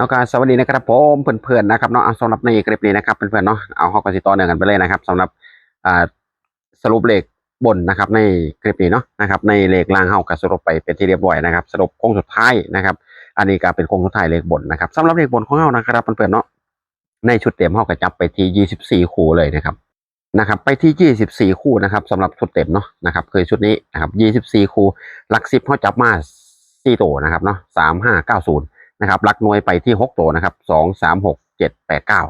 เอาการสวัสดีนะครับผมเพื่อนๆนะครับเนาะสำหรับในคลิปนี้นะครับเพื่อนๆเนาะเอาข้อกันสิต่อเนื่องกันไปเลยนะครับสำหรับสรุปเลขบนนะครับในคลิปนี้เนาะนะครับในเลขล่างเฮาก็สรุปไปเป็นที่เรียบร้อยนะครับ สรุปโค้งสุดท้ายนะครับ อันนี้ก็เป็นโค้งสุดท้ายเลขบนนะครับสำหรับเลขบนของเฮานะครับเพื่อนๆเนาะในชุดเต็มเฮาก็จับไปที่ 24 คู่เลยนะครับนะครับไปที่ 24 คู่นะครับสำหรับชุดเต็มเนาะนะครับคือชุดนี้นะครับ 24 คู่หลัก10เฮาจับมา4ตัวนะครับเนาะ3590 นะครับลักหน่วยไปที่หกตัวนะครับสองสามหกเจ็ดแปดเก้า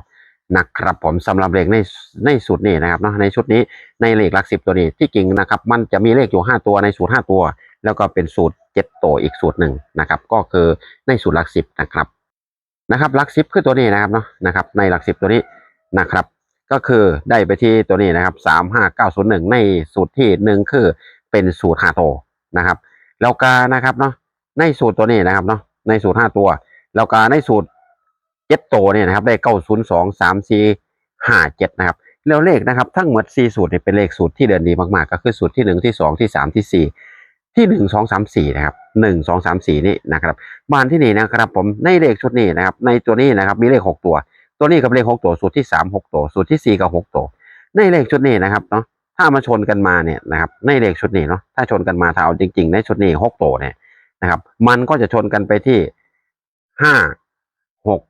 นะครับผมสำหรับเลขในในสูตรนี้นะครับเนาะในชุดนี้ในเลขหลักสิบตัวนี้ที่จริงนะครับมันจะมีเลขอยู่ห้าตัวในสูตรห้าตัว แล้วก็เป็นสูตรเจ็ดตัวอีกสูตรหนึ่งนะครับก็คือในสูตรหลักสิบนะครับนะครับหลักสิบคือตัวนี้นะครับเนาะนะครับในหลักสิบตัวนี้นะครับ ก็คือได้ไปที่ตัวนี้นะครับสามห้าเก้าศูนย์หนึ่งในสูตรที่หนึ่งคือเป็นสูตรห้าตัวนะครับแล้วก็นะครับเนาะในสูตรตัวนี้นะครับเนาะ ในสูตรห้าตัว แล้วก็ในสูตรเจ็ดตัวเนี่ยนะครับ ได้เก้าศูนย์สองสามสี่ห้าเจ็ดนะครับแล้วเลขนะครับ ทั้งหมดสี่สูตรเนี่ยเป็นเลขสูตรที่เดินดีมากๆ ก็คือสูตรที่หนึ่งที่สองที่สามที่สี่ที่หนึ่งสองสามสี่นะครับหนึ่งสองสามสี่นี่นะครับบ้านที่นี่นะครับผมในเลขชุดนี้นะครับ ในตัวนี้นะครับมีเลขหกตัว ตัวนี้กับเลขหกตัวสูตรที่สามหกตัว สูตรที่สี่กับหกตัว ในเลขชุดนี้นะครับเนาะถ้ามาชนกันมาเนี่ยนะครับในเลขชุดนี้เนาะถ้าชนกันมาถ้าเอาจริง ๆ ในชุดนี้หกตัวเนี่ย นะครับ มันก็จะชนกันไปที่ห้าหก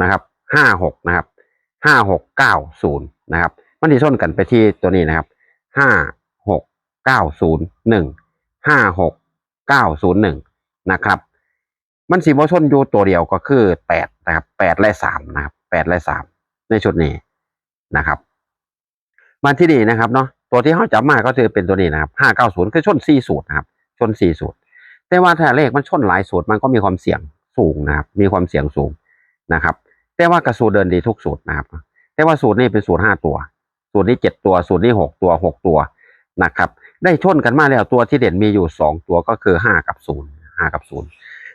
นะครับห้าหกนะครับห้าหกเก้าศูนย์นะครับมันที่ส้นกันไปที่ตัวนี้นะครับห้าหกเก้าศูนย์หนึ่งห้าหกเก้าศูนย์หนึ่งนะครับ มันสีโมชนอยู่ตัวเดียวก็คือแปดนะครับแปดและสามนะครับแปดและสามในชุดนี้นะครับมันที่นี่นะครับเนาะตัวที่เขาจับมาก็คือเป็นตัวนี้นะครับห้าเก้าศูนย์คือชนสี่สูตรนะครับ ชนสี่สูตร แต่ว่าถ้าเลขมันชนหลายสูตรมันก็มีความเสี่ยงสูงนะครับ มีความเสี่ยงสูงนะครับ แต่ว่ากระสูตรเดินดีทุกสูตรนะครับ แต่ว่าสูตรนี้เป็นสูตรห้าตัว สูตรนี้เจ็ดตัว สูตรนี้หกตัวหกตัวนะครับ ได้ชนกันมาแล้วตัวที่เด่นมีอยู่สองตัวก็คือห้ากับศูนย์ห้ากับศูนย์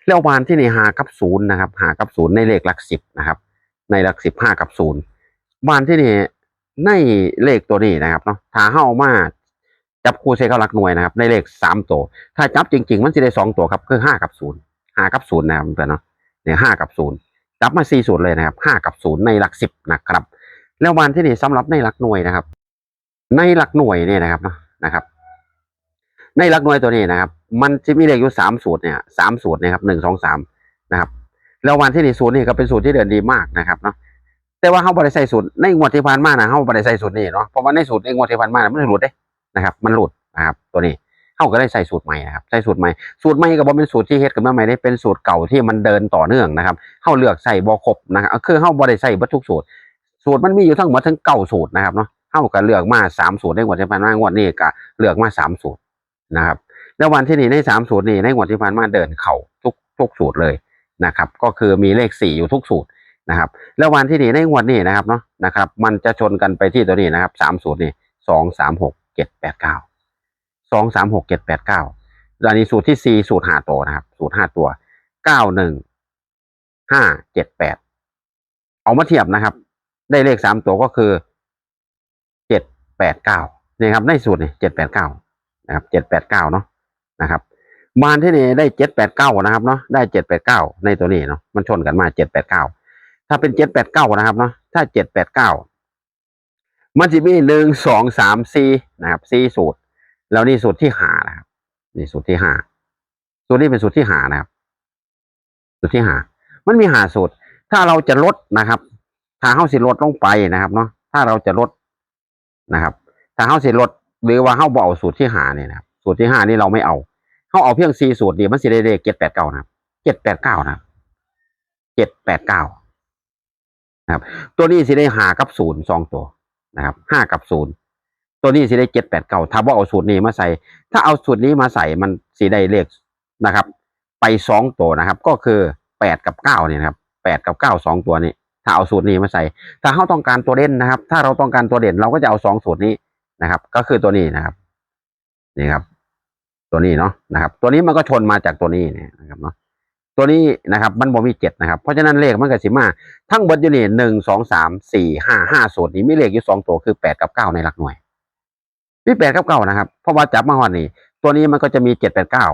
แล้ววานที่ในห้ากับศูนย์นะครับห้ากับศูนย์ในเลขหลักสิบนะครับ ในหลักสิบห้ากับศูนย์วานที่นี่ในเลขตัวนี้นะครับเนาะถ้าเข้ามา จับคู่ใช้เข้าหลักหน่วยนะครับในเลขสามตัว ถ้าจับจริง ๆ มันจะได้สองตัวครับคือห้ากับศูนย์ห้ากับศูนย์นะครับเพื่อนเนาะเนี่ยห้ากับศูนย์จับมาสี่ศูนย์เลยนะครับห้ากับศูนย์ในหลักสิบนะครับ แล้ววันที่นี่สำหรับในหลักหน่วยนะครับ ในหลักหน่วยเนี่ยนะครับนะครับ ในหลักหน่วยตัวนี้นะครับ มันจะมีเลขอยู่สามสูตรเนี่ยสามสูตรนะครับหนึ่งสองสามนะครับ แล้ววันที่นี่สูตรนี่ก็เป็นสูตรที่เดินดีมากนะครับเนาะแต่ว่าเขาบริใส่สูตรในงวดที่ผ่านมานะเขาบริใส่สูตรนี่เนาะเพราะว่าในสูตรในงวดที่ผ่านมานะมันหลุดเด้ นะครับ มันหลุดนะครับตัวนี้เขาก็ได้ใส่สูตรใหม่นะครับใส่สูตรใหม่สูตรใหม่ก็บ่เป็นสูตรที่เฮ็ดขึ้นมาใหม่ได้เป็นสูตรเก่าที่มันเดินต่อเนื่องนะครับเขาเลือกใส่บ่ครบนะครับคือเขาบ่ได้ใส่เบัทุกสูตร สูตรมันมีอยู่ทั้งหมดทั้งเก้าสูตรนะครับเนาะเขาก็เลือกมาสามสูตรในงวดที่ผ่านมางวดนี้ก็เลือกมาสามสูตรนะครับแล้ววันที่นี่ในสามสูตรนี้ในงวดที่ผ่านมาเดินเข่าทุกทุกสูตรเลยนะครับ ก็คือมีเลขสี่อยู่ทุกสูตรนะครับ แล้ววันที่นี่ในงวดนี้นะครับเนาะนะครับ มันจะชนกันไปที่ตัวนี้นะครับสามสูตรนี่สองสามหก เจ็ดแปดเก้าสองสามหกเจ็ดแปดเก้าอันนี้สูตรที่สี่สูตรห้าตัวนะครับ สูตรห้าตัวเก้าหนึ่งห้าเจ็ดแปดเอามาเทียบนะครับ ได้เลขสามตัวก็คือเจ็ดแปดเก้านี่ครับในสูตรนี่เจ็ดแปดเก้านะครับเจ็ดแปดเก้าเนาะนะครับมานที่นี่ได้เจ็ดแปดเก้านะครับเนาะได้เจ็ดแปดเก้าในตัวนี้เนาะมันชนกันมาเจ็ดแปดเก้าถ้าเป็นเจ็ดแปดเก้านะครับเนาะถ้าเจ็ดแปดเก้า มันจะมีหนึ่งสองสามสี่นะครับสี่สูตร แล้วนี่สูตรที่หานะครับนี่สูตรที่หาสูตรนี้เป็นสูตรที่หานะครับ สูตรที่หา มันมีหาสูตร ถ้าเราจะลดนะครับ ถ้าเฮาสิลดลงไปนะครับ เนาะถ้าเราจะลดนะครับ ถ้าเฮาสิลดหรือว่าเฮาบ่เอาสูตรที่หาเนี่ยนะครับ สูตรที่หานี่เราไม่เอาเฮาเอาเพียงสี่สูตรเดียวมันสิได้เลขเจ็ดแปดเก้านะครับเจ็ดแปดเก้านะครับเจ็ดแปดเก้านะครับ ตัวนี้สิได้หากับศูนย์สองตัว นะครับห้ากับศูนย์ตัวนี้สิได้เจ็ดแปดเก้าถ้าว่าเอาสูตรนี้มาใส่ ถ้าเอาสูตรนี้มาใส่มันสีได้เลขนะครับ ไปสองตัวนะครับ ก็คือแปดกับเก้าเนี่ยครับแปดกับเก้าสองตัวนี้ ถ้าเอาสูตรนี้มาใส่ ถ้าเขาต้องการตัวเด่นนะครับ ถ้าเราต้องการตัวเด่นเราก็จะเอาสองสูตรนี้นะครับ ก็คือตัวนี้นะครับ นี่ครับ ตัวนี้เนาะนะครับ ตัวนี้มันก็ชนมาจากตัวนี้เนี่ยนะครับเนาะ ตัวนี้นะครับมันบ่มีเจ็ดนะครับ เพราะฉะนั้นเลขมันก็สิมาทั้งบดอยู่นี่หนึ่งสองสามสี่ห้าห้าสูตรนี้มีเลขอยู่สองตัวคือแปดกับเก้าในหลักหน่วยมีแปดกับเก้านะครับ เพราะว่าจับมาหอดนี่ตัวนี้มันก็จะมีเจ็ดแปดเก้า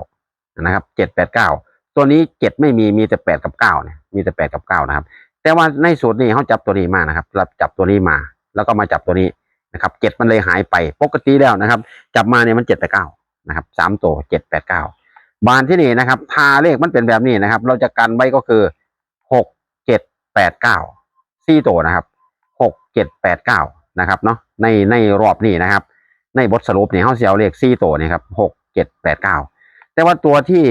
นะครับเจ็ดแปดเก้าตัวนี้เจ็ดไม่มีมีแต่แปดกับเก้าเนี่ยมีแต่แปดกับเก้านะครับ แต่ว่าในสูตรนี้เขาจับตัวนี้มานะครับเราจับตัวนี้มา แล้วก็มาจับตัวนี้นะครับเจ็ดมันเลยหายไปปกติแล้วนะครับ จับมาเนี่ยมันเจ็ดแปดเก้านะครับสามตัวเจ็ดแปดเก้า บานที่นี่นะครับทาเลขมันเป็นแบบนี้นะครับ เราจะกันไว้ก็คือหกเจ็ดแปดเก้าสี่ตัวนะครับหกเจ็ดแปดเก้านะครับเนาะในในรอบนี้นะครับ ในบทสรุปเนี่ยเขาเสียเอาเลขสี่ตัวนี่ครับหกเจ็ดแปดเก้าแต่ว่าตัวที่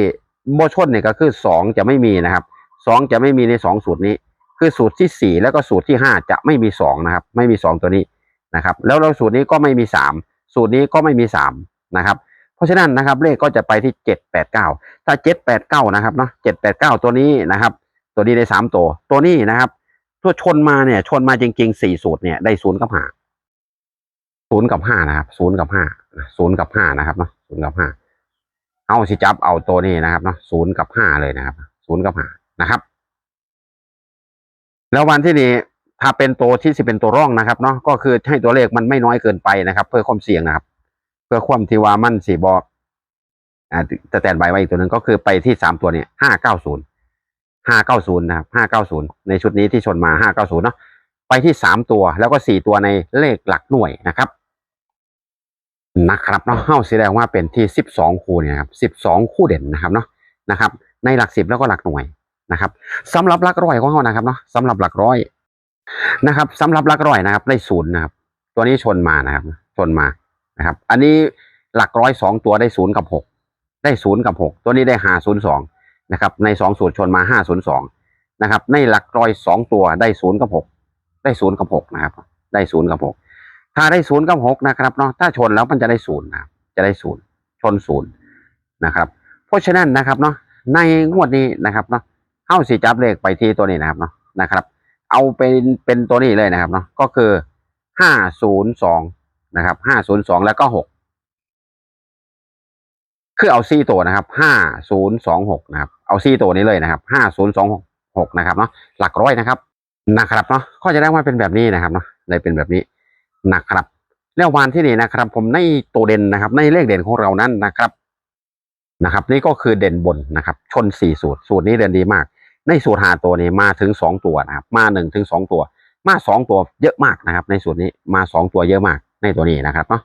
โบชนเนี่ยก็คือสองจะไม่มีนะครับสองจะไม่มีในสองสูตรนี้ คือสูตรที่สี่แล้วก็สูตรที่ห้าจะไม่มีสองนะครับ ไม่มีสองตัวนี้นะครับ แล้วเราสูตรนี้ก็ไม่มีสามสูตรนี้ก็ไม่มีสามนะครับ ราะฉะนั้นนะครับเลขก็จะไปที่เจ็ดแปดเก้าถ้าเจ็ดแปดเก้านะครับเนาะเจ็ดแปดเก้าตัวนี้นะครับ ตัวนี้ได้สามตัว ตัวนี้นะครับตัวชนมาเนี่ยชนมาจริงๆสี่สูตรเนี่ยได้ศูนย์กับห้าศูนย์กับห้านะครับศูนย์กับห้าศูนย์กับห้านะครับเนาะศูนย์กับห้าเอาสิจับเอาตัวนี้นะครับเนาะศูนย์กับห้าเลยนะครับศูนย์กับห้านะครับ แล้ววันที่นี้ถ้าเป็นตัวที่สิเป็นตัวร่องนะครับเนาะก็คือให้ตัวเลขมันไม่น้อยเกินไปนะครับ เพื่อความเสี่ยงนะครับ พื่อความที่ว่ามันสีบออ่าจะแตนใบไว้อีกตัวหนึ่งก็คือไปที่สามตัวเนี่ยห้าเก้าศูนย์ห้าเก้าศูนย์นะครับห้าเก้าศูนย์ในชุดนี้ที่ชนมาห้าเก้าศูนย์เนาะไปที่สามตัวแล้วก็สี่ตัวในเลขหลักหน่วยนะครับ นะครับเนาะเฮ้าแสดงว่าเป็นที่สิบสองคู่เนี่ยครับสิบสองคู่เด่นนะครับเนาะนะครับ ในหลักสิบแล้วก็หลักหน่วยนะครับสำหรับหลักร้อยของเขานะครับเนาะสำหรับหลักร้อยนะครับสำหรับหลักร้อยนะครับ ได้ศูนย์นะครับ ตัวนี้ชนมานะครับ ชนมา นะครับ อันนี้หลักร้อยสองตัวได้ศูนย์กับหกได้ศูนย์กับหกตัวนี้ได้ห้าศูนย์สองนะครับในสองสูตรชนมาห้าศูนย์สองนะครับในหลักร้อยสองตัวได้ศูนย์กับหกได้ศูนย์กับหกนะครับ ได้ศูนย์กับหกถ้าได้ศูนย์กับหกนะครับเนาะถ้าชนแล้วมันจะได้ศูนย์นะครับจะได้ศูนย์ชนศูนย์นะครับ เพราะฉะนั้นนะครับเนาะในงวดนี้นะครับเนาะเข้าสีจับเลขไปที่ตัวนี้นะครับเนาะนะครับ เอาเป็นเป็นตัวนี้เลยนะครับเนาะก็คือห้าศูนย์สอง นะครับห้าศูนย์สองแล้วก็หกคือเอาซี่ตัวนะครับห้าศูนย์สองหกนะครับเอาซี่ตัวนี้เลยนะครับห้าศูนย์สองหกหกนะครับเนาะหลักร้อยนะครับนะครับเนาะก็จะได้ว่าเป็นแบบนี้นะครับเนาะได้เป็นแบบนี้นะครับแล้ววันที่นี่นะครับ ผมในตัวเด่นนะครับ ในเลขเด่นของเรานั้นนะครับนะครับ นี่ก็คือเด่นบนนะครับ ชนสี่สูตร สูตรนี้เด่นดีมาก ในสูตรหาตัวนี้มาถึงสองตัวนะครับ มาหนึ่งถึงสองตัว มาสองตัวเยอะมากนะครับ ในสูตรนี้มาสองตัวเยอะมาก ในตัวนี้นะครับเนาะ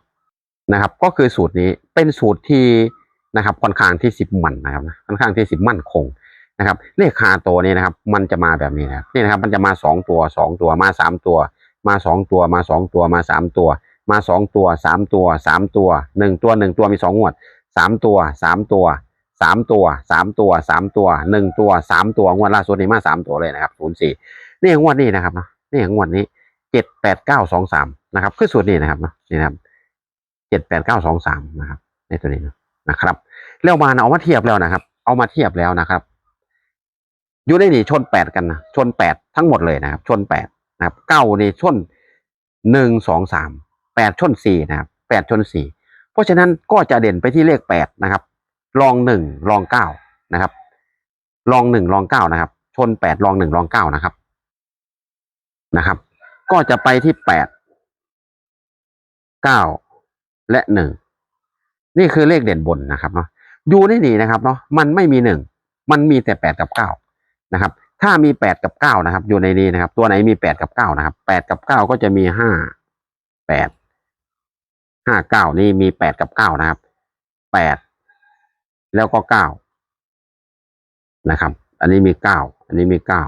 นะครับ ก็คือสูตรนี้เป็นสูตรที่นะครับค่อนข้างที่สิบมันนะครับค่อนข้างที่สิบมั่นคงนะครับเลขคาตัวนี้นะครับ มันจะมาแบบนี้นะครับนี่นะครับ มันจะมาสองตัวสองตัวมาสามตัว มาสองตัวมาสองตัวมาสามตัว มาสองตัวสามตัวสามตัวหนึ่งตัวหนึ่งตัวมีสองงวดสามตัวสามตัวสามตัวสามตัวสามตัวหนึ่งตัวสามตัวงวดล่าสุดนี้มาสามตัวเลยนะครับศูนย์สี่นี่งวดนี้นะครับเนาะนี่งวดนี้เจ็ดแปดเก้าสองสาม นะครับคือสูตรนี้นะครับนี่นะครับเจ็ดแปดเก้าสองสามนะครับ ในตัวนี้นะครับ แล้วมาเอามาเทียบแล้วนะครับ เอามาเทียบแล้วนะครับอยู่ในนี่ชนแปดกันนะชนแปดทั้งหมดเลยนะครับ ชนแปดนะครับเก้านี่ชนหนึ่งสองสามแปดชนสี่นะครับแปดชนสี่เพราะฉะนั้นก็จะเด่นไปที่เลขแปดนะครับรองหนึ่งรองเก้านะครับรองหนึ่งรองเก้านะครับ ชนแปดรองหนึ่งรองเก้านะครับนะครับ ก็จะไปที่แปด เก้าและหนึ่งนี่คือเลขเด่นบนนะครับเนาะอยู่ในนี่นะครับเนาะมันไม่มีหนึ่งมันมีแต่แปดกับเก้านะครับ ถ้ามีแปดกับเก้านะครับ อยู่ในนี้นะครับ ตัวไหนมีแปดกับเก้านะครับแปดกับเก้าก็จะมีห้าแปดห้าเก้านี่มีแปดกับเก้านะครับแปดแล้วก็เก้านะครับ อันนี้มีเก้าอันนี้มีเก้า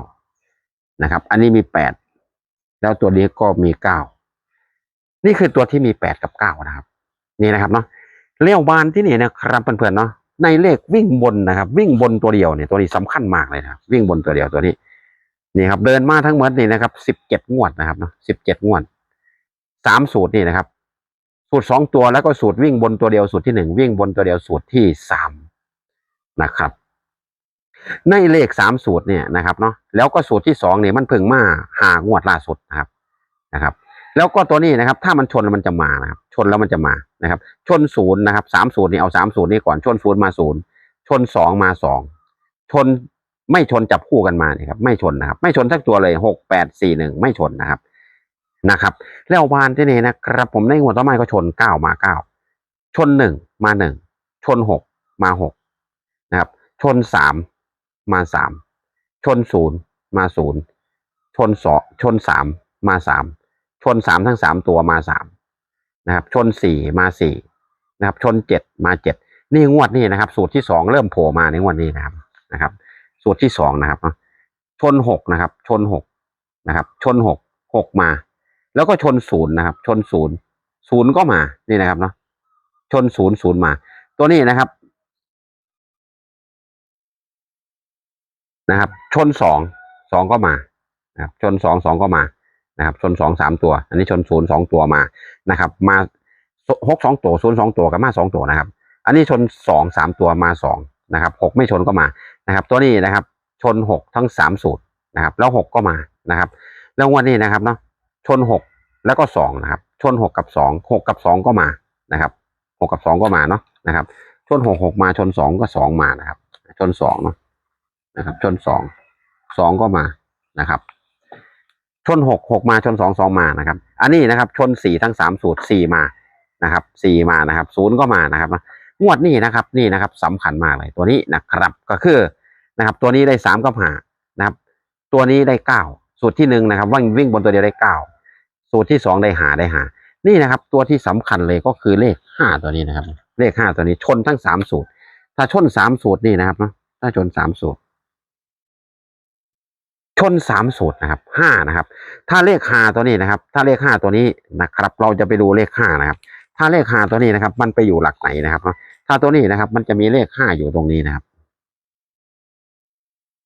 นะครับ อันนี้มีแปดแล้วตัวนี้ก็มีเก้า นี่คือตัวที่มีแปดกับเก้านะครับ นี่นะครับเนาะเลี้ยวบานที่นี่นะครับเพื่อนๆเนาะในเลขวิ่งบนนะครับ วิ่งบนตัวเดียวเนี่ยตัวนี้สำคัญมากเลยนะครับวิ่งบนตัวเดียวตัวนี้นี่ครับ เดินมาทั้งหมดนี่นะครับสิบเจ็ดงวดนะครับเนาะสิบเจ็ดงวดสามสูตรนี่นะครับ สูตรสองตัวแล้วก็สูตรวิ่งบนตัวเดียวสูตรที่หนึ่งวิ่งบนตัวเดียวสูตรที่สามนะครับ ในเลขสามสูตรเนี่ยนะครับเนาะแล้วก็สูตรที่สองเนี่ยมันเพิ่งมาหางวดล่าสุดนะครับนะครับ แล้วก็ตัวนี้นะครับ ถ้ามันชนแล้วมันจะมานะครับ ชนแล้วมันจะมานะครับ ชนศูนย์นะครับสามศูนย์นี่เอาสามศูนย์นี่ก่อนชนศูนย์มาศูนย์ชนสองมาสองชนไม่ชนจับคู่กันมาเนี่ยครับ ไม่ชนนะครับ ไม่ชนสักตัวเลยหกแปดสี่หนึ่งไม่ชนนะครับนะครับ แล้ววานที่นี่นะครับผมในหัวต้นไม้ก็ชนเก้ามาเก้าชนหนึ่งมาหนึ่งชนหกมาหกนะครับ ชนสามมาสามชนศูนย์มาศูนย์ชนสองชนสามมาสาม ชนสามทั้งสามตัวมาสามนะครับ ชนสี่มาสี่นะครับ ชนเจ็ดมาเจ็ดนี่งวดนี้นะครับ สูตรที่สองเริ่มโผล่มาในงวดนี้นะครับนะครับ สูตรที่สองนะครับชนหกนะครับ ชนหกนะครับ ชนหกหกมา แล้วก็ชนศูนย์นะครับ ชนศูนย์ศูนย์ก็มานี่นะครับเนาะชนศูนย์ศูนย์มา ตัวนี้นะครับนะครับ ชนสองสองก็มานะครับชนสองสองก็มา นะครับชนสองสามตัว อันนี้ชนศูนย์สองตัวมานะครับ มาหกสองตัวศูนย์สองตัวกับมาสองตัวนะครับ อันนี้ชนสองสามตัวมาสองนะครับหกไม่ชนก็มานะครับ ตัวนี้นะครับ ชนหกทั้งสามสูตรนะครับ แล้วหกก็มานะครับ แล้ววันนี้นะครับเนาะชนหกแล้วก็สองนะครับ ชนหกกับสองหกกับสองก็มานะครับหกกับสองก็มาเนาะนะครับ ชนหกหกมาชนสองก็สองมานะครับ ชนสองเนาะนะครับ ชนสองสองก็มานะครับ ชนหกหกมาชนสองสองมานะครับ อันนี้นะครับ ชนสี่ทั้งสามสูตรสี่มานะครับสี่มานะครับศูนย์ก็มานะครับงวดนี้นะครับนี่นะครับสำคัญมากเลยตัวนี้นะครับก็คือนะครับ ตัวนี้ได้สามกับหานะครับ ตัวนี้ได้เก้าสูตรที่หนึ่งนะครับวิ่งวิ่งบนตัวเดียวได้เก้าสูตรที่สองได้หาได้หานี่นะครับ ตัวที่สำคัญเลยก็คือเลขห้าตัวนี้นะครับ เลขห้าตัวนี้ชนทั้งสามสูตร ถ้าชนสามสูตรนี่นะครับนะถ้าชนสามสูตร ชนสามสูตรนะครับห้านะครับ ถ้าเลขห้าตัวนี้นะครับ ถ้าเลขห้าตัวนี้นะครับ เราจะไปดูเลขห้านะครับ ถ้าเลขห้าตัวนี้นะครับ มันไปอยู่หลักไหนนะครับเนาะถ้าตัวนี้นะครับ มันจะมีเลขห้าอยู่ตรงนี้นะครับ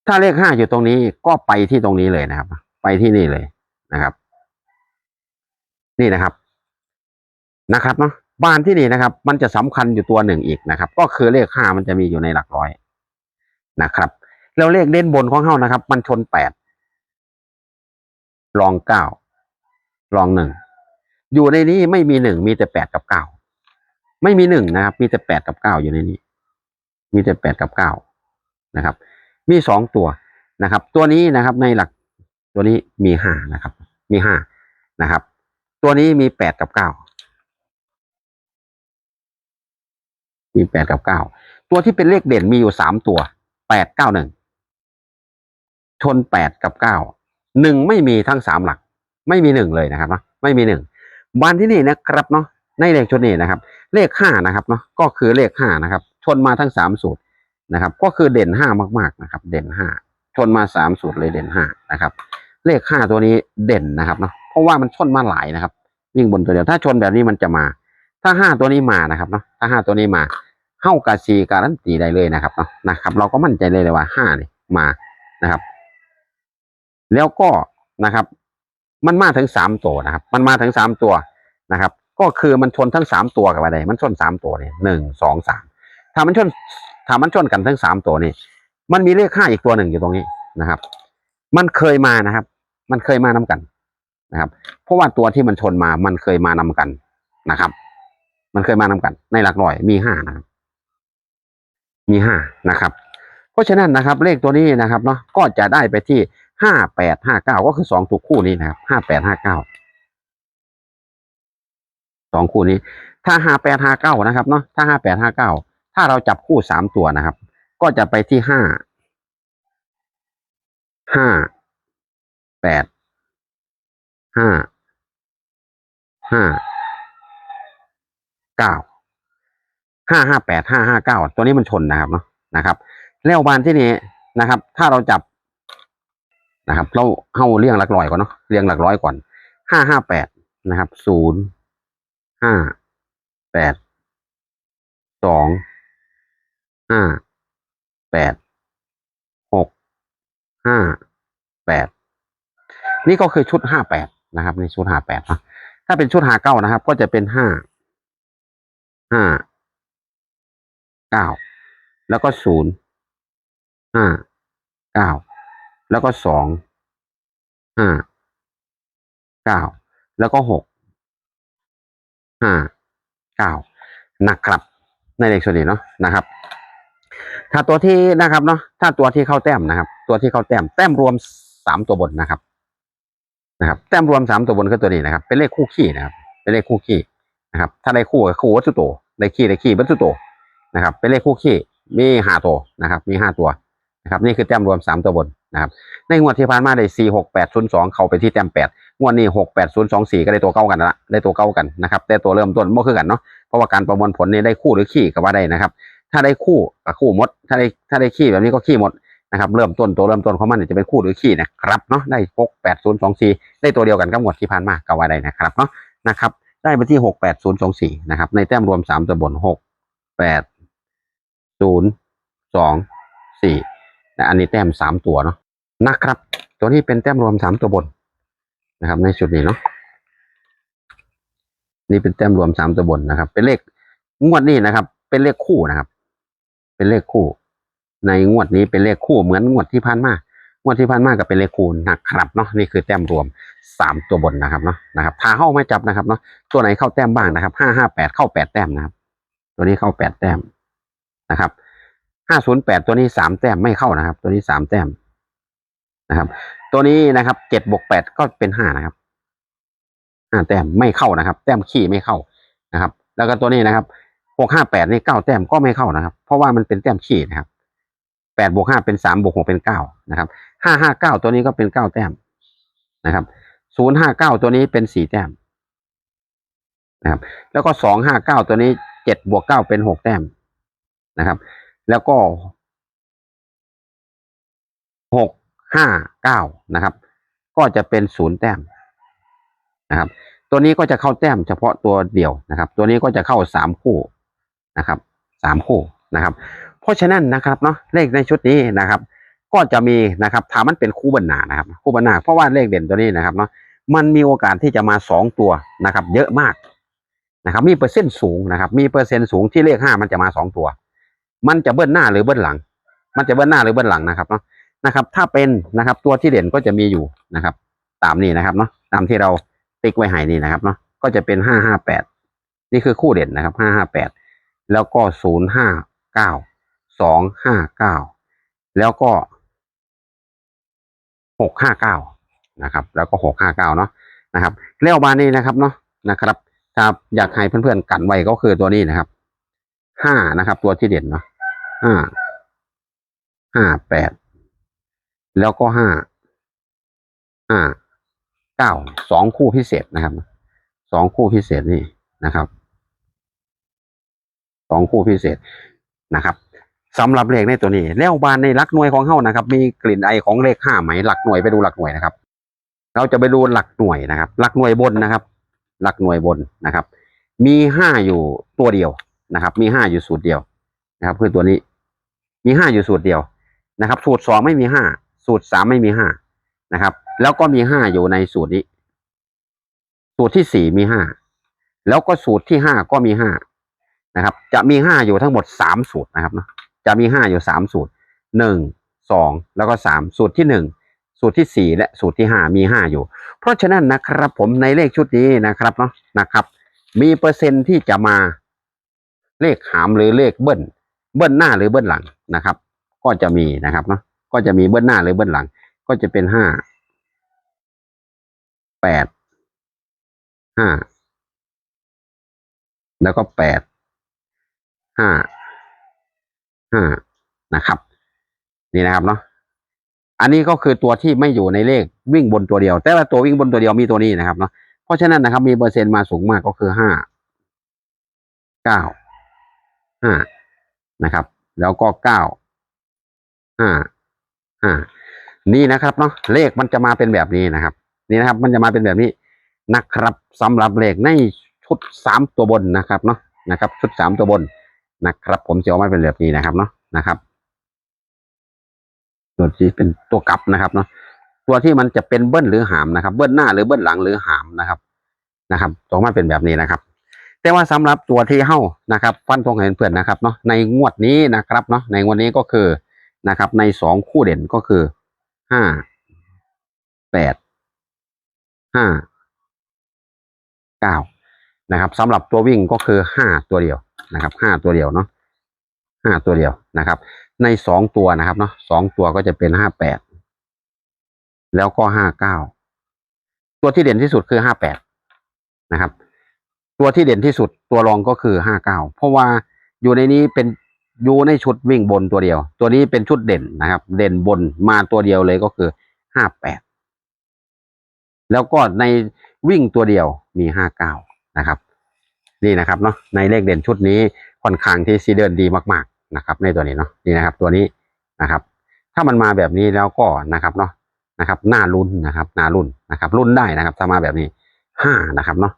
ถ้าเลขห้าอยู่ตรงนี้ก็ไปที่ตรงนี้เลยนะครับ ไปที่นี่เลยนะครับ นี่นะครับนะครับเนาะบ้านที่นี่นะครับ มันจะสำคัญอยู่ตัวหนึ่งอีกนะครับ ก็คือเลขห้ามันจะมีอยู่ในหลักร้อยนะครับ แล้วเลขเด่นบนของเฮานะครับ มันชนแปด รองเก้ารองหนึ่งอยู่ในนี้ไม่มีหนึ่งมีแต่แปดกับเก้าไม่มีหนึ่งนะครับ มีแต่แปดกับเก้าอยู่ในนี้ มีแต่แปดกับเก้านะครับ มีสองตัวนะครับ ตัวนี้นะครับในหลักตัวนี้มีห้านะครับ มีห้านะครับ ตัวนี้มีแปดกับเก้ามีแปดกับเก้าตัวที่เป็นเลขเด่นมีอยู่สามตัวแปดเก้าหนึ่งชนแปดกับเก้า หนึ่งไม่มีทั้งสามหลัก ไม่มีหนึ่งเลยนะครับเนาะไม่มีหนึ่งบานที่นี่นะครับเนาะในเลขชนนี้นะครับ เลขห้านะครับเนาะก็คือเลขห้านะครับ ชนมาทั้งสามสูตรนะครับ ก็คือเด่นห้ามากๆนะครับ เด่นห้าชนมาสามสูตรเลยเด่นห้านะครับ เลขห้าตัวนี้เด่นนะครับเนาะเพราะว่ามันชนมาหลายนะครับ วิ่งบนตัวเดียวถ้าชนแบบนี้มันจะมา ถ้าห้าตัวนี้มานะครับเนาะถ้าห้าตัวนี้มาเข้ากาซีการันตีได้เลยนะครับเนาะนะครับ เราก็มั่นใจเลยเลยว่าห้านี่มานะครับ แล้วก็นะครับ มันมาถึงสามตัวนะครับ มันมาถึงสามตัวนะครับ ก็คือมันชนทั้งสามตัวกับอะไรมันชนสามตัวเนี่ยหนึ่งสองสามถ้ามันชนถ้ามันชนกันทั้งสามตัวนี่มันมีเลขห้าอีกตัวหนึ่งอยู่ตรงนี้นะครับ มันเคยมานะครับ มันเคยมานำกันนะครับ เพราะว่าตัวที่มันชนมา มันเคยมานำกันนะครับ มันเคยมานำกัน ในหลักร้อยมีห้านะครับ มีห้านะครับ เพราะฉะนั้นนะครับ เลขตัวนี้นะครับเนาะก็จะได้ไปที่ ห้าแปดห้าเก้าก็คือสองตัวคู่นี้นะครับห้าแปดห้าเก้าสองคู่นี้ ถ้าห้าแปดห้าเก้านะครับเนาะถ้าห้าแปดห้าเก้าถ้าเราจับคู่สามตัวนะครับ ก็จะไปที่ห้าห้าแปดห้าห้าเก้าห้าห้าแปดห้าห้าเก้าตัวนี้มันชนนะครับเนาะนะครับ แล้วบานที่นี้นะครับ ถ้าเราจับ นะครับ เราเข้าเรียงหลักร้อยก่อนเนาะเรียงหลักร้อยก่อนห้าห้าแปดนะครับศูนย์ห้าแปดสองห้าแปดหกห้าแปดนี่ก็คือชุดห้าแปดนะครับในชุดห้าแปดนะถ้าเป็นชุดห้าเก้านะครับ ก็จะเป็นห้าห้าเก้าแล้วก็ศูนย์ห้าเก้า แล้วก็สองห้าเก้าแล้วก็หกห้าเก้านะครับในเลขส่วนนี้เนาะนะครับ ถ้าตัวที่นะครับเนาะถ้าตัวที่เข้าแต้มนะครับ ตัวที่เข้าแต้มแต้มรวมสามตัวบนนะครับนะครับ แต้มรวมสามตัวบนคือตัวนี้นะครับ เป็นเลขคู่ขี้นะครับ เป็นเลขคู่ขี้นะครับ ถ้าได้คู่ก็คู่วัตถุโตได้ขี้ได้ขี้วัตถุโตนะครับ เป็นเลขคู่ขี้มีห้าตัวนะครับ มีห้าตัวนะครับ นี่คือแต้มรวมสามตัวบน นะครับในงวดที่ผ่านมาได้สี่หกแปดศูนย์สองเข้าไปที่แต้มแปดงวดนี้หกแปดศูนย์สองสี่ก็ได้ตัวเก้ากันละได้ตัวเก้ากันนะครับแต่ตัวเริ่มต้นบ่คือกันเนาะเพราะว่าการประมวลผลนี่ได้คู่หรือขี้ก็ว่าได้นะครับ ถ้าได้คู่กับคู่หมด ถ้าได้ถ้าได้ขี้แบบนี้ก็ขี้หมดนะครับเริ่มต้นตัวเริ่มต้นของมันจะเป็นคู่หรือขี้นะครับเนาะได้หกแปดศูนย์สองสี่ได้ตัวเดียวกันกับงวดที่ผ่านมาก็ว่าได้นะครับเนาะนะครับได้ไปที่หกแปดศูนย์สองสี่นะครับในแต้มรวมสามตัวบนหกแปดศูนย์สองสี่ นะอันนี้แต้มสามตัวเนาะนะครับ ตัวนี้เป็นแต้มรวมสามตัวบนนะครับ ในชุดนี้เนาะนี่เป็นแต้มรวมสามตัวบนนะครับ เป็นเลขงวดนี้นะครับ เป็นเลขคู่นะครับ เป็นเลขคู่ ในงวดนี้เป็นเลขคู่เหมือนงวดที่ผ่านมางวดที่ผ่านมาก็เป็นเลขคูณนะครับเนาะนี่คือแต้มรวมสามตัวบนนะครับเนาะนะครับพาเข้ามาจับนะครับเนาะตัวไหนเข้าแต้มบ้างนะครับห้าห้าแปดเข้าแปดแต้มนะครับ ตัวนี้เข้าแปดแต้มนะครับ ห้าศูนย์แปดตัวนี้สามแต้มไม่เข้านะครับ ตัวนี้สามแต้มนะครับ ตัวนี้นะครับเจ็ดบวกแปดก็เป็นห้านะครับห้าแต้มไม่เข้านะครับ แต้มขี้ไม่เข้านะครับ แล้วก็ตัวนี้นะครับหกห้าแปดนี่เก้าแต้มก็ไม่เข้านะครับ เพราะว่ามันเป็นแต้มขี้นะครับแปดบวกห้าเป็นสามบวกหกเป็นเก้านะครับห้าห้าเก้าตัวนี้ก็เป็นเก้าแต้มนะครับศูนย์ห้าเก้าตัวนี้เป็นสี่แต้มนะครับ แล้วก็สองห้าเก้าตัวนี้เจ็ดบวกเก้าเป็นหกแต้มนะครับ แล้วก็หกห้าเก้านะครับ ก็จะเป็นศูนย์แต้มนะครับ ตัวนี้ก็จะเข้าแต้มเฉพาะตัวเดียวนะครับ ตัวนี้ก็จะเข้าสามคู่นะครับสามคู่นะครับ เพราะฉะนั้นนะครับเนาะเลขในชุดนี้นะครับ ก็จะมีนะครับถามมันเป็นคู่บรรณานะครับ คู่บรรณาเพราะว่าเลขเด่นตัวนี้นะครับเนาะมันมีโอกาสที่จะมาสองตัวนะครับ เยอะมากนะครับ มีเปอร์เซ็นต์สูงนะครับ มีเปอร์เซ็นต์สูงที่เลขห้ามันจะมาสองตัว มันจะเบิ้ลหน้าหรือเบิ้ลหลัง มันจะเบิ้ลหน้าหรือเบิ้ลหลังนะครับเนาะนะครับ ถ้าเป็นนะครับ ตัวที่เด่นก็จะมีอยู่นะครับ ตามนี้นะครับเนาะตามที่เราติ๊กไว้ให้นี่นะครับเนาะก็จะเป็นห้าห้าแปดนี่คือคู่เด่นนะครับห้าห้าแปดแล้วก็ศูนย์ห้าเก้าสองห้าเก้าแล้วก็หกห้าเก้านะครับ แล้วก็หกห้าเก้าเนาะนะครับแล้วมานี่นะครับเนาะนะครับถ้าอยากให้เพื่อนๆกันไว้ก็คือตัวนี้นะครับห้านะครับ ตัวที่เด่นเนาะ ห้า ห้าแปด แล้วก็ห้า ห้า เก้า สองคู่พิเศษนะครับ สองคู่พิเศษนี่นะครับ สองคู่พิเศษนะครับสำหรับเลขในตัวนี้ แล้วบานในหลักหน่วยของเฮานะครับ มีกลิ่นไอของเลขห้าไหมหลักหน่วยไปดูหลักหน่วยนะครับ เราจะไปดูหลักหน่วยนะครับ หลักหน่วยบนนะครับ หลักหน่วยบนนะครับ มีห้าอยู่ตัวเดียวนะครับ มีห้าอยู่สูตรเดียวนะครับคือตัวนี้ มีห้าอยู่สูตรเดียวนะครับ สูตรสองไม่มีห้าสูตรสามไม่มีห้านะครับ แล้วก็มีห้าอยู่ในสูตรนี้ สูตรที่สี่มีห้าแล้วก็สูตรที่ห้าก็มีห้านะครับ จะมีห้าอยู่ทั้งหมดสามสูตรนะครับเนาะจะมีห้าอยู่สามสูตรหนึ่งสองแล้วก็สามสูตรที่หนึ่งสูตรที่สี่และสูตรที่ห้ามีห้าอยู่ เพราะฉะนั้นนะครับผมในเลขชุดนี้นะครับเนาะนะครับ มีเปอร์เซ็นต์ที่จะมาเลขหามหรือเลขเบิ้ล เบิ้ลหน้าหรือเบิ้ลหลังนะครับ ก็จะมีนะครับเนาะก็จะมีเบิ้ลหน้าหรือเบิ้ลหลัง ก็จะเป็นห้าแปดห้าแล้วก็แปดห้าห้านะครับ นี่นะครับเนาะอันนี้ก็คือตัวที่ไม่อยู่ในเลขวิ่งบนตัวเดียว แต่ว่าตัววิ่งบนตัวเดียวมีตัวนี้นะครับเนาะเพราะฉะนั้นนะครับ มีเปอร์เซ็นต์มาสูงมากก็คือห้าเก้าห้า นะครับ แล้วก็เก้าห้าห้านี่นะครับเนาะเลขมันจะมาเป็นแบบนี้นะครับ นี่นะครับ มันจะมาเป็นแบบนี้นะครับสำหรับเลขในชุดสามตัวบนนะครับเนาะนะครับ ชุดสามตัวบนนะครับ ผมจะเอามาเป็นแบบนี้นะครับเนาะนะครับตัวที่เป็นตัวกลับนะครับเนาะตัวที่มันจะเป็นเบิ้ลหรือหามนะครับ เบิ้ลหน้าหรือเบิ้ลหลังหรือหามนะครับนะครับตรงมาเป็นแบบนี้นะครับ แต่ว่าสำหรับตัวที่เฮ้านะครับ ฟันธงเห็นเพื่อนนะครับเนาะในงวดนี้นะครับเนาะในงวดนี้ก็คือนะครับ ในสองคู่เด่นก็คือห้าแปดห้าเก้านะครับสำหรับตัววิ่งก็คือห้าตัวเดียวนะครับห้าตัวเดียวเนาะห้าตัวเดียวนะครับ ในสองตัวนะครับเนาะสองตัวก็จะเป็นห้าแปดแล้วก็ห้าเก้าตัวที่เด่นที่สุดคือห้าแปดนะครับ ตัวที่เด่นที่สุดตัวรองก็คือห้าเก้าเพราะว่าอยู่ในนี้เป็นอยู่ในชุดวิ่งบนตัวเดียว ตัวนี้เป็นชุดเด่นนะครับ เด่นบนมาตัวเดียวเลยก็คือห้าแปดแล้วก็ในวิ่งตัวเดียวมีห้าเก้านะครับ นี่นะครับเนาะในเลขเด่นชุดนี้ค่อนข้างที่ซีเดินดีมาก ๆนะครับ ในตัวนี้เนาะนี่นะครับ ตัวนี้นะครับ ถ้ามันมาแบบนี้แล้วก็นะครับเนาะนะครับหน้ารุ่นนะครับหน้ารุ่นนะครับ รุ่นได้นะครับถ้ามาแบบนี้ห้านะครับเนาะ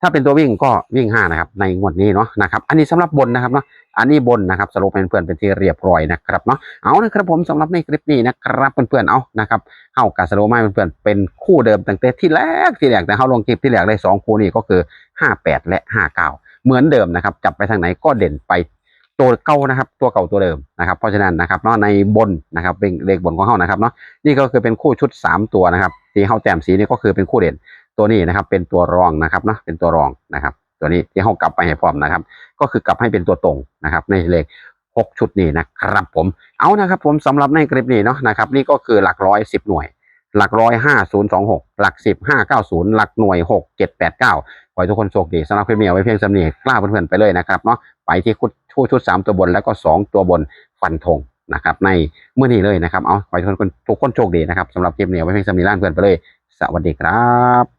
ถ้าเป็นตัววิ่งก็วิ่งห้านะครับในงวดนี้เนาะนะครับอันนี้สำหรับบนนะครับเนาะอันนี้บนนะครับสรุปเป็นเพื่อนเป็นที่เรียบร้อยนะครับเนาะเอานะครับผมสำหรับในคลิปนี้นะครับเพื่อนๆเอานะครับเข้ากับสรุปมาเพื่อนๆเป็นคู่เดิมตั้งแต่ที่แรกที่แรกแต่เขาลงคลิปที่แรกได้สองคู่นี้ก็คือห้าแปดและห้าเก้าเหมือนเดิมนะครับจับไปทางไหนก็เด่นไปตัวเก่านะครับตัวเก่าตัวเดิมนะครับเพราะฉะนั้นนะครับเนาะในบนนะครับเป็นเลขบนของเขานะครับเนาะนี่ก็คือเป็นคู่ชุด 3 ตัวนะครับ ที่เขาแต้มสีนี่ก็คือเป็นคู่เด่น ตัวนี้นะครับเป็นตัวรองนะครับเนาะเป็นตัวรองนะครับ ตัวนี้ที่เขากลับไปให้พร้อมนะครับ ก็คือกลับให้เป็นตัวตรงนะครับ ในเลข6ชุดนี้นะครับผมเอานะครับผมสำหรับในคลิปนี้เนาะนะครับนี่ก็คือหลักร้อยสิบหน่วย หลักร้อยห้าศูนย์สองหกหลักสิบห้าเก้าศูนย์หลักหน่วยหกเจ็ดแปดเก้าขอให้ทุกคนโชคดีสำหรับคลิปนี้เอาไว้เพียงสำเนียกล้าเพื่อนๆไปเลยนะครับเนาะไปที่ชุดชุดชุดสามตัวบนแล้วก็สองตัวบนฟันธง นะครับในเมื่อนี้เลยนะครับเอาขอให้ทุกคนทุกคนโชคดีนะครับสำหรับคลิปนี้เอาไว้เพียงสำเนียกล้าเพื่อนไปเลย สวัสดีครับ